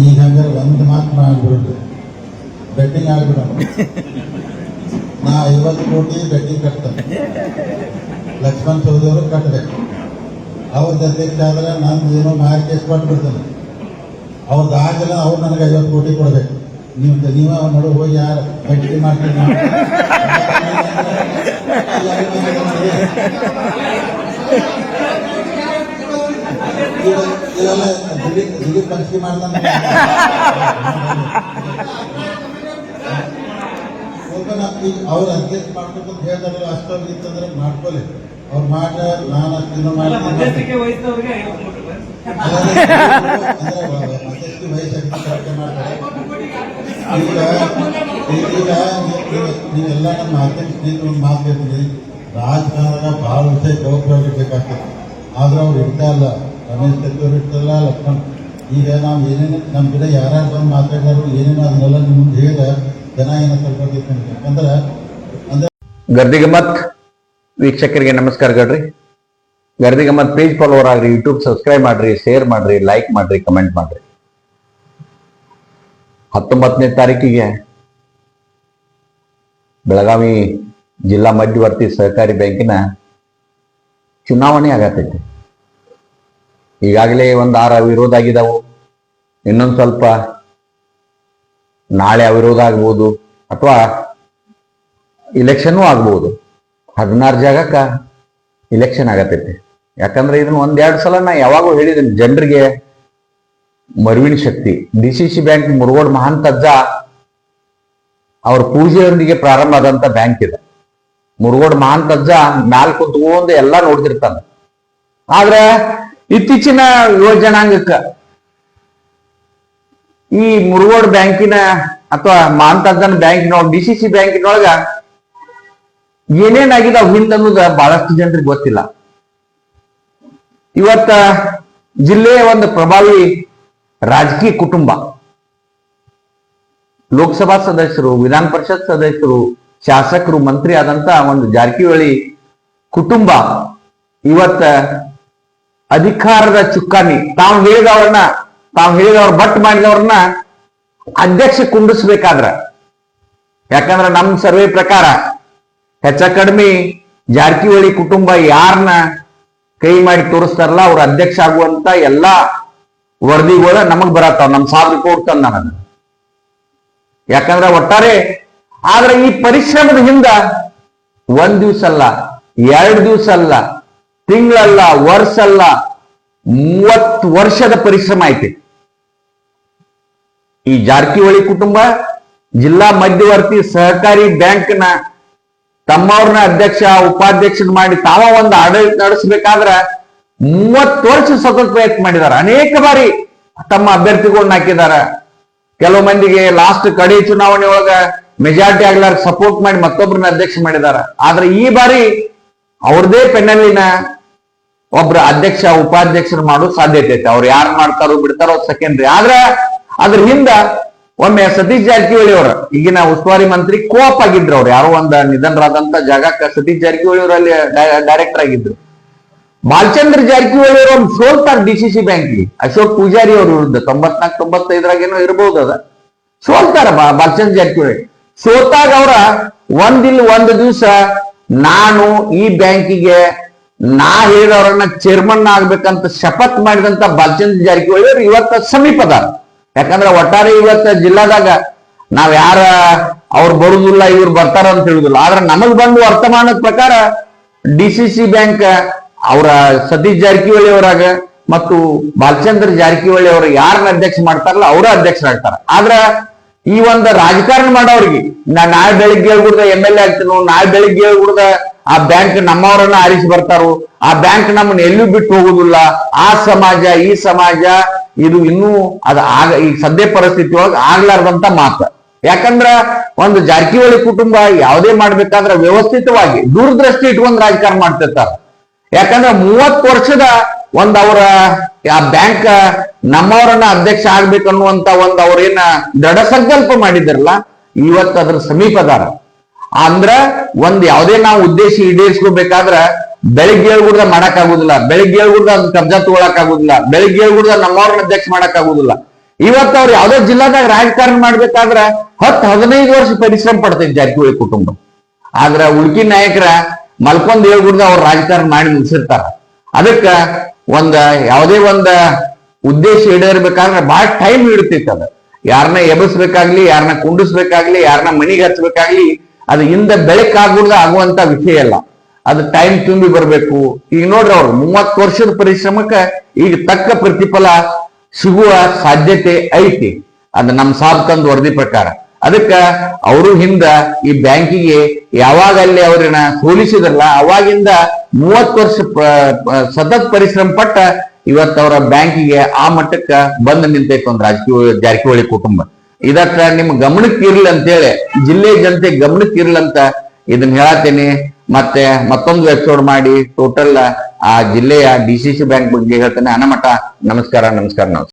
ಈಗ ಹಂಗಾರೆ ಒಂದು ಮಾತು ಮಾಡಿಬಿಡ್ರಿ ಬೆಟ್ಟಿಂಗ್ ಆಗ್ಬಿಡೋಣ ನಾ ಐವತ್ತು ಕೋಟಿ ಬೆಟ್ಟಿಂಗ್ ಕಟ್ತೇನೆ. ಲಕ್ಷ್ಮಣ್ ಚೌಧರಿ ಅವರು ಕಟ್ಟಬೇಕು ಅವ್ರದ್ದು ಅಧ್ಯಕ್ಷ ಆದ್ರೆ ನಾನು ಏನೋ ಮಾರ್ಕೆಟ್ ಕೊಟ್ಬಿಡ್ತೇನೆ. ಅವ್ರದ್ದು ಆಗಲ್ಲ ಅವ್ರು ನನಗೆ ಐವತ್ತು ಕೋಟಿ ಕೊಡಬೇಕು. ನೀವು ನೀವೇ ಅವ್ರ ನಡು ಹೋಗಿ ಯಾರು ಬೆಟ್ಟಿ ಮಾಡ್ತೀರಿ ಪಂಚಿಕೆ ಮಾಡ್ತಾನೆ ಈಗ ಅವ್ರು ಮಾಡ್ಬೇಕಂತ ಹೇಳ್ದಾರಲ್ಲ ಅಷ್ಟೊಂದು ಇತ್ತಂದ್ರೆ ಅವ್ರು ನಾನು ಅಷ್ಟು ಇನ್ನೂ ಮಾಡ್ತೀನಿ ಮಧ್ಯಸ್ಥಿಕೆ ವಹಿಸಿದವರಿಗೆ ಐವತ್ತು ಕೋಟಿ ಬರುತ್ತೆ. ಅಂದ್ರೆ ಮಧ್ಯಸ್ಥಿ ವಯಸ್ಸಾಗಿ ಚರ್ಚೆ ಮಾಡ್ತಾರೆ ಈಗ ನಮ್ಮ ಅಧ್ಯಕ್ಷ ಒಂದು ಮಾತು ಹೇಳ್ತೀನಿ ಭಾಳ ವಿಷಯ ಜವಾಬ್ದಾರಿ ಬೇಕಾಗ್ತದೆ ಆದ್ರೆ ಅವ್ರು ಇರ್ತಾ ಇಲ್ಲ ರಮೇಶ್ ತೆತ್ತೂರು ಇರ್ತಲ್ಲ ಲಕ್ಷ್ಮಣ್. ಈಗ ನಾವು ಏನೇನು ನಮ್ಮ ಗಿಡ ಯಾರ್ಯಾರು ಬಂದು ಮಾತಾಡಿದಾರು, ಏನೇನು ಅದನ್ನೆಲ್ಲ ನಿಮ್ಮ ಮುಂದೆ ಹೇಳಿದ ಜನ ಏನೋ ಸ್ವಲ್ಪ ಯಾಕಂದ್ರೆ ಗರ್ದಿಗೆ ಗಮ್ಮತ್. ವೀಕ್ಷಕರಿಗೆ ನಮಸ್ಕಾರ ಗಡ್ರಿ. ಗರ್ದಿಗೆ ಮತ್ ಪೇಜ್ ಫಾಲೋವರ್ ಆಗ್ರಿ ಯೂಟ್ಯೂಬ್ ಸಬ್ಸ್ಕ್ರೈಬ್ ಮಾಡ್ರಿ ಶೇರ್ ಮಾಡ್ರಿ ಲೈಕ್ ಮಾಡ್ರಿ ಕಮೆಂಟ್ ಮಾಡ್ರಿ. ಹತ್ತೊಂಬತ್ತನೇ ತಾರೀಕಿಗೆ ಬೆಳಗಾವಿ ಜಿಲ್ಲಾ ಮಧ್ಯವರ್ತಿ ಸಹಕಾರಿ ಬ್ಯಾಂಕಿನ ಚುನಾವಣೆ ಆಗತೈತಿ. ಈಗಾಗಲೇ ಒಂದು ಆರು ಅವಿರೋಧ ಆಗಿದಾವು. ಇನ್ನೊಂದು ಸ್ವಲ್ಪ ನಾಳೆ ಅವಿರೋಧ ಆಗ್ಬೋದು ಅಥವಾ ಇಲೆಕ್ಷನ್ನು ಆಗ್ಬೋದು. ಹದಿನಾರು ಜಾಗಕ್ಕ ಇಲೆಕ್ಷನ್ ಆಗತೈತಿ. ಯಾಕಂದ್ರೆ ಇದನ್ನ ಒಂದೆರಡು ಸಲ ನಾ ಯಾವಾಗೂ ಹೇಳಿದ್ದೀನಿ ಜನರಿಗೆ ಮರುವಿನ ಶಕ್ತಿ. D C C bank Murugod Mahantajja ಅವ್ರ ಪೂಜೆಯೊಂದಿಗೆ ಪ್ರಾರಂಭ ಆದಂತ ಬ್ಯಾಂಕ್ ಇದೆ. ಮುರುಗೋಡ್ ಮಹಾಂತಜ್ಜ ಮ್ಯಾಲ್ ಕುತ್ಕೊಂಡು ಎಲ್ಲ ನೋಡ್ತಿರ್ತಾನೆ. ಆದ್ರೆ ಇತ್ತೀಚಿನ ಯುವ ಜನಾಂಗಕ್ಕ ಈ ಮುರುಗೋಡ್ ಬ್ಯಾಂಕಿನ ಅಥವಾ ಮಹಾಂತಜ್ಜನ ಬ್ಯಾಂಕಿನೊಳಗ ಡಿ ಸಿ ಸಿ ಬ್ಯಾಂಕಿನೊಳಗ ಏನೇನಾಗಿದೆ ಹಿಂದ ಅನ್ನೋದ ಬಹಳಷ್ಟು ಜನರಿಗೆ ಗೊತ್ತಿಲ್ಲ. ಇವತ್ತ ಜಿಲ್ಲೆಯ ಒಂದು ಪ್ರಭಾವಿ ರಾಜಕೀಯ ಕುಟುಂಬ, ಲೋಕಸಭಾ ಸದಸ್ಯರು, ವಿಧಾನ ಪರಿಷತ್ ಸದಸ್ಯರು, ಶಾಸಕರು, ಮಂತ್ರಿ ಆದಂತ ಒಂದು ಜಾರಕಿಹೊಳಿ ಕುಟುಂಬ ಇವತ್ತ ಅಧಿಕಾರದ ಚುಕ್ಕಾಣಿ. ತಾವು ಹೇಳಿದವ್ರನ್ನ, ತಾವು ಹೇಳಿದವ್ರ ಬಟ್ ಮಾಡಿದವ್ರನ್ನ ಅಧ್ಯಕ್ಷ ಕುಂಡಿಸ್ಬೇಕಾದ್ರ. ಯಾಕಂದ್ರ ನಮ್ ಸರ್ವೆ ಪ್ರಕಾರ ಹೆಚ್ಚ ಕಡಿಮೆ ಜಾರಕಿಹೊಳಿ ಕುಟುಂಬ ಯಾರನ್ನ ಕೈ ಮಾಡಿ ತೋರಿಸ್ತಾರಲ್ಲ, ಅವ್ರ ಅಧ್ಯಕ್ಷ ಆಗುವಂತ ಎಲ್ಲಾ ವರದಿಗಳ ನಮಗ್ ಬರತ್ತಾವ, ನಮ್ ರಿಪೋರ್ಟ್ ತಂದ ಯಾಕಂದ್ರ ಯಾಕಂದ್ರೆ ಒಟ್ಟಾರೆ ಆದ್ರೆ ಈ ಪರಿಶ್ರಮದ ಹಿಂದ ಒಂದ್ ದಿವ್ಸ ಅಲ್ಲ, ಎರಡು ದಿವ್ಸ ಅಲ್ಲ ತಿಂಗಳಲ್ಲ ವರ್ಷ ಅಲ್ಲ ಮೂವತ್ತು ವರ್ಷದ ಪರಿಶ್ರಮ ಐತಿ. ಈ ಜಾರಕಿಹೊಳಿ ಕುಟುಂಬ, ಜಿಲ್ಲಾ ಮಧ್ಯವರ್ತಿ ಸಹಕಾರಿ ಬ್ಯಾಂಕ್ನ ತಮ್ಮವ್ರನ್ನ ಅಧ್ಯಕ್ಷ, ಉಪಾಧ್ಯಕ್ಷನ ಮಾಡಿ ತಾವ ಒಂದು ಆಡಳಿತ ನಡೆಸಬೇಕಾದ್ರ ಮೂವತ್ತು ವರ್ಷ ಸತತ ಪ್ರಯತ್ನ ಮಾಡಿದಾರ ಅನೇಕ ಬಾರಿ ತಮ್ಮ ಅಭ್ಯರ್ಥಿಗಳನ್ನ ಹಾಕಿದಾರ ಕೆಲವು ಮಂದಿಗೆ ಲಾಸ್ಟ್ ಕಡೆ ಚುನಾವಣೆ ಒಳಗ ಮೆಜಾರಿಟಿ ಆಗ್ಲಾರ ಸಪೋರ್ಟ್ ಮಾಡಿ ಮತ್ತೊಬ್ಬರನ್ನ ಅಧ್ಯಕ್ಷ ಮಾಡಿದಾರ ಆದ್ರೆ ಈ ಬಾರಿ ಅವ್ರದೇ ಪೆನ್ನಲ್ಲಿನ ಒಬ್ರ ಅಧ್ಯಕ್ಷ, ಉಪಾಧ್ಯಕ್ಷರು ಮಾಡೋ ಸಾಧ್ಯತೆ ಐತೆ. ಅವ್ರು ಯಾರು ಮಾಡ್ತಾರೋ ಬಿಡ್ತಾರೋ ಸೆಕೆಂಡ್ರಿ ಆದ್ರ ಅದ್ರ ಹಿಂದ ಒಮ್ಮೆ ಸತೀಶ್ ಜಾರಕಿಹೊಳಿ ಅವರ, ಈಗಿನ ಉಸ್ತುವಾರಿ ಮಂತ್ರಿ ಕೋಪ್ ಆಗಿದ್ರು ಅವ್ರು. ಯಾರೋ ಒಂದ್ ನಿಧನರಾದಂತ ಜಾಗಕ್ಕ ಸತೀಶ್ ಜಾರಕಿಹೊಳಿ ಅವರು ಅಲ್ಲಿ ಡೈರೆಕ್ಟರ್ ಆಗಿದ್ರು. ಬಾಲಚಂದ್ರ ಜಾರಕಿಹೊಳಿ ಅವರು ಸೋಲ್ತಾರ ಡಿ ಸಿ ಸಿ ಬ್ಯಾಂಕ್ಗೆ ಅಶೋಕ್ ಪೂಜಾರಿ ಅವ್ರ ವಿರುದ್ಧ. ತೊಂಬತ್ನಾಲ್ಕು ತೊಂಬತ್ತೈದರಾಗೇನೋ ಇರಬಹುದು ಅದ. ಸೋಲ್ತಾರ ಬಾಲಚಂದ್ರ ಜಾರಕಿಹೊಳಿ. ಸೋತಾಗ ಅವರ ಒಂದಿಲ್ ಒಂದು ದಿವಸ ನಾನು ಈ ಬ್ಯಾಂಕಿಗೆ ನಾ ಹೇಳಿದವರನ್ನ ಚೇರ್ಮನ್ ಆಗ್ಬೇಕಂತ ಶಪಥ ಮಾಡಿದಂತ ಬಾಲಚಂದ್ರ ಜಾರಕಿಹೊಳಿ ಅವರು ಇವತ್ತ ಸಮೀಪದ. ಯಾಕಂದ್ರೆ ಒಟ್ಟಾರೆ ಇವತ್ತ ಜಿಲ್ಲಾದಾಗ ನಾವ್ ಯಾರ ಅವ್ರು ಬರುದಿಲ್ಲ, ಇವ್ರು ಬರ್ತಾರ ಅಂತ ಹೇಳುದಿಲ್ಲ. ಆದ್ರೆ ನಮಗ್ ಬಂದ ವರ್ತಮಾನದ ಪ್ರಕಾರ ಡಿ ಸಿ ಸಿ ಬ್ಯಾಂಕ್ ಅವರ ಸತೀಶ್ ಜಾರಕಿಹೊಳಿ ಅವರಾಗ ಮತ್ತು ಬಾಲಚಂದ್ರ ಜಾರಕಿಹೊಳಿ ಅವರು ಯಾರನ್ನ ಅಧ್ಯಕ್ಷ ಮಾಡ್ತಾರಲ್ಲ, ಅವರ ಅಧ್ಯಕ್ಷರಾಗ್ತಾರ. ಆದ್ರ ಈ ಒಂದು ರಾಜಕಾರಣ ಮಾಡೋರಿಗೆ, ನಾ ನಾಳೆ ಬೆಳಿಗ್ಗೆ ಹೇಳ್ಬಿಡ್ದ ಎಂ ಎಲ್ ಎ ಆಗ್ತೀನೋ, ನಾಳೆ ಬೆಳಿಗ್ಗೆ ಹೇಳ್ಬಿಡ್ದ ಆ ಬ್ಯಾಂಕ್ ನಮ್ಮವರನ್ನ ಆರಿಸಿ ಬರ್ತಾರೋ. ಆ ಬ್ಯಾಂಕ್ ನಮ್ಮನ್ನ ಎಲ್ಲೂ ಬಿಟ್ಟು ಹೋಗುದಿಲ್ಲ. ಆ ಸಮಾಜ, ಈ ಸಮಾಜ, ಇದು ಇನ್ನೂ ಅದ ಆಗ ಈ ಸದ್ಯ ಪರಿಸ್ಥಿತಿ ಒಳಗೆ ಆಗ್ಲಾರ್ದಂತ ಮಾತು. ಯಾಕಂದ್ರ ಒಂದು ಜಾರಕಿಹೊಳಿ ಕುಟುಂಬ ಯಾವುದೇ ಮಾಡ್ಬೇಕಾದ್ರೆ ವ್ಯವಸ್ಥಿತವಾಗಿ ದೂರದೃಷ್ಟಿ ಇಟ್ಕೊಂಡು ರಾಜಕಾರಣ ಮಾಡ್ತಿರ್ತಾರ. ಯಾಕಂದ್ರೆ ಮೂವತ್ತು ವರ್ಷದ ಒಂದ್ ಅವರ, ಆ ಬ್ಯಾಂಕ್ ನಮ್ಮವರನ್ನ ಅಧ್ಯಕ್ಷ ಆಗ್ಬೇಕನ್ನುವಂತ ಒಂದ್ ಅವ್ರೇನ ದೃಢ ಸಂಕಲ್ಪ ಮಾಡಿದ್ರಲ್ಲ, ಇವತ್ತು ಅದ್ರ ಸಮೀಪದಾರ ಅಂದ್ರ ಒಂದ್ ಯಾವ್ದೇ ನಾವು ಉದ್ದೇಶ ಈಡೇರಿಸ್ಕೋಬೇಕಾದ್ರ ಬೆಳಿಗ್ಗೆ ಹೇಳ್ಗುಡ್ದ ಮಾಡಕ್ ಆಗುದಿಲ್ಲ ಬೆಳಿಗ್ಗೆ ಹೇಳ್ಗುಡ್ದ ಅದ್ ಕಬ್ಜಾ ತಗೊಳಕ್ ಆಗುದಿಲ್ಲ ಬೆಳಿಗ್ಗೆ ಹೇಳ್ಗುಡ್ದ ನಮ್ಮವ್ರನ್ನ ಅಧ್ಯಕ್ಷ ಮಾಡಕ್ ಆಗುದಿಲ್ಲ ಇವತ್ತು ಅವ್ರು ಯಾವ್ದೋ ಜಿಲ್ಲಾದಾಗ ರಾಜಕಾರಣ ಮಾಡ್ಬೇಕಾದ್ರ ಹತ್ತು ಹದಿನೈದು ವರ್ಷ ಪರಿಶ್ರಮ ಪಡ್ತೈತಿ ಜಾರಕಿಹೊಳಿ ಕುಟುಂಬ. ಆದ್ರ ಉಳ್ಕಿ ನಾಯಕರ ಮಲ್ಕೊಂಡ್ ಹೇಳ್ಬಿಡ್ದ ಅವ್ರ ರಾಜಕಾರಣ ಮಾಡಿ ಮುಗಿಸಿರ್ತಾರ. ಅದಕ್ಕ ಒಂದ ಯಾವುದೇ ಒಂದ ಉದ್ದೇಶ ಈಡೇರ್ಬೇಕಾದ್ರೆ ಬಹಳ ಟೈಮ್ ಹಿಡಿತೈತೆ ಅದ. ಯಾರನ್ನ ಎಬ್ಬಿಸ್ಬೇಕಾಗ್ಲಿ ಯಾರನ್ನ ಕುಂಡಿಸ್ಬೇಕಾಗ್ಲಿ ಯಾರನ್ನ ಮನಿಗೆ ಹಚ್ಬೇಕಾಗ್ಲಿ ಅದು ಹಿಂದೆ ಬೆಳಕಾಗ್ಬಿಡ್ದ ಆಗುವಂತ ವಿಷಯ ಅಲ್ಲ. ಅದು ಟೈಮ್ ತುಂಬಿ ಬರಬೇಕು. ಈಗ ನೋಡ್ರಿ ಅವ್ರು ಮೂವತ್ತು ವರ್ಷದ ಪರಿಶ್ರಮಕ್ಕೆ ಈಗ ತಕ್ಕ ಪ್ರತಿಫಲ ಸಿಗುವ ಸಾಧ್ಯತೆ ಐತಿ. ಅದು ನಮ್ಮ ಸಾಬ್ ತಂದು ವರದಿ ಪ್ರಕಾರ. ಅದಕ್ಕ ಅವರು ಹಿಂದ ಈ ಬ್ಯಾಂಕಿಗೆ ಯಾವಾಗ ಅಲ್ಲಿ ಅವ್ರನ್ನ ಸೋಲಿಸಿದ್ರಲ್ಲ ಅವಾಗಿಂದ ಮೂವತ್ತು ವರ್ಷ ಸತತ್ ಪರಿಶ್ರಮ ಪಟ್ಟ ಇವತ್ತವರ ಬ್ಯಾಂಕಿಗೆ ಆ ಮಟ್ಟಕ್ಕ ಬಂದು ನಿಂತೈತೆ ಒಂದು ರಾಜಕೀಯ ಜಾರಕಿಹೊಳಿ ಕುಟುಂಬ. ಇದಕ್ಕ ನಿಮ್ ಗಮನಕ್ಕೆ ಇರ್ಲಿ ಅಂತೇಳಿ ಜಿಲ್ಲೆ ಜನತೆ ಗಮನಕ್ಕೆ ಇರ್ಲಂತ ಇದನ್ನ ಹೇಳತೇನೆ. ಮತ್ತೆ ಮತ್ತೊಂದು ಎಪಿಸೋಡ್ ಮಾಡಿ ಟೋಟಲ್ ಆ ಜಿಲ್ಲೆಯ ಡಿ ಬ್ಯಾಂಕ್ ಬಗ್ಗೆ ಹೇಳ್ತೇನೆ. ಅನಮಠ ನಮಸ್ಕಾರ ನಮಸ್ಕಾರ ನಮಸ್ಕಾರ.